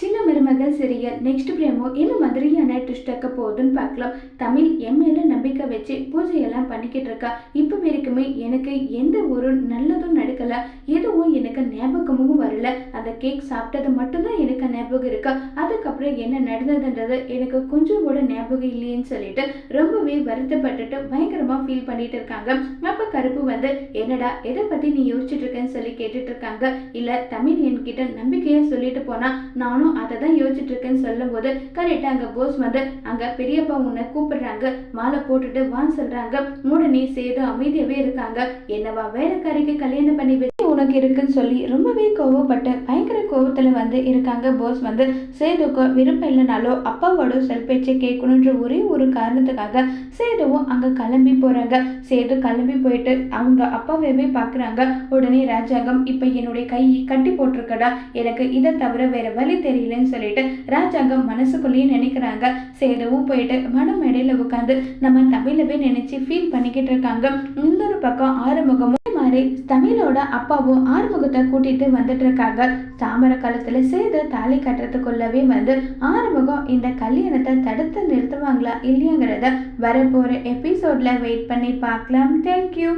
சின்ன மருமகள் சிறியர் நெக்ஸ்ட் பிரேமோ என்ன மாதிரியான ட்விஸ்ட் போகுதுன்னு பார்க்கலாம். தமிழ் என் நம்பிக்கை வச்சு பூஜையெல்லாம் பண்ணிக்கிட்டு இருக்கா. இப்போ வரைக்குமே எனக்கு எந்த ஒரு நல்லதும் நடக்கல. எதுவும் எனக்கு ஞாபகமும் வரல. அந்த கேக் சாப்பிட்டது மட்டும்தான் எனக்கு ஞாபகம் இருக்கா. அதுக்கப்புறம் என்ன நடந்ததுன்றது எனக்கு கொஞ்சம் கூட ஞாபகம் இல்லையேன்னு சொல்லிட்டு ரொம்பவே வருத்தப்பட்டுட்டு பயங்கர பயங்கரமா ஃபீல் பண்ணிட்டு இருக்காங்க. அப்ப கருப்பு வந்து என்னடா எதை பத்தி நீ யோசிச்சுட்டு இருக்கேன்னு சொல்லி கேட்டுட்டு இருக்காங்க? இல்ல தமிழ் என்கிட்ட நம்பிக்கையா சொல்லிட்டு போனா நானும் அதை தான் யோசிச்சுட்டு இருக்கேன்னு சொல்லும் போது கரெக்டா அங்க போஸ் வந்து அங்க பெரியப்பா உன்னை கூப்பிடுறாங்க. மாலை போட்டுட்டு வான்னு சொல்றாங்க. உடனே சேது அமைதியாவே இருக்காங்க. என்னவா வேலைக்காரிக்கு கல்யாணம் பண்ணி உனக்கு இருக்குன்னு சொல்லி ரொம்பவே கோவப்பட்டு பயங்கர கோவத்தில் வந்து இருக்காங்க. போஸ் வந்து சேதுக்கு விருப்பம் இல்லைனாலோ அப்பாவோட சொல் பேச்சை கேட்கணுன்ற ஒரே ஒரு காரணத்துக்காக சேதுவும் அங்கே கிளம்பி போகிறாங்க சேது கிளம்பி போயிட்டு அவங்க அப்பாவே பார்க்குறாங்க உடனே ராஜாங்கம் இப்போ என்னுடைய கை கட்டி போட்டிருக்கடா. எனக்கு இதை தவிர வேற வழி தெரியலன்னு சொல்லிட்டு ராஜாங்கம் மனசுக்குள்ளேயே நினைக்கிறாங்க. சேதுவும் போயிட்டு மனம் இடையில உட்காந்து நம்ம தமிழவே நினைச்சு ஃபீல் பண்ணிக்கிட்டு இருக்காங்க. இன்னொரு பக்கம் ஆறுமுகமும் மாதிரி தமிழோட அப்பாவும் ஆறுமுகத்தை கூட்டிட்டு வந்துட்டு இருக்காங்க தாமர காலத்துல சேது தாலி கட்டுறதுக்குள்ளவே வந்து ஆறுமுகம் இந்த கல்யாணத்தை தடுத்து நிறுத்துவாங்களா இல்லையாங்கிறத வரப்போற எபிசோட்ல வெயிட் பண்ணி பார்க்கலாம். தேங்க்யூ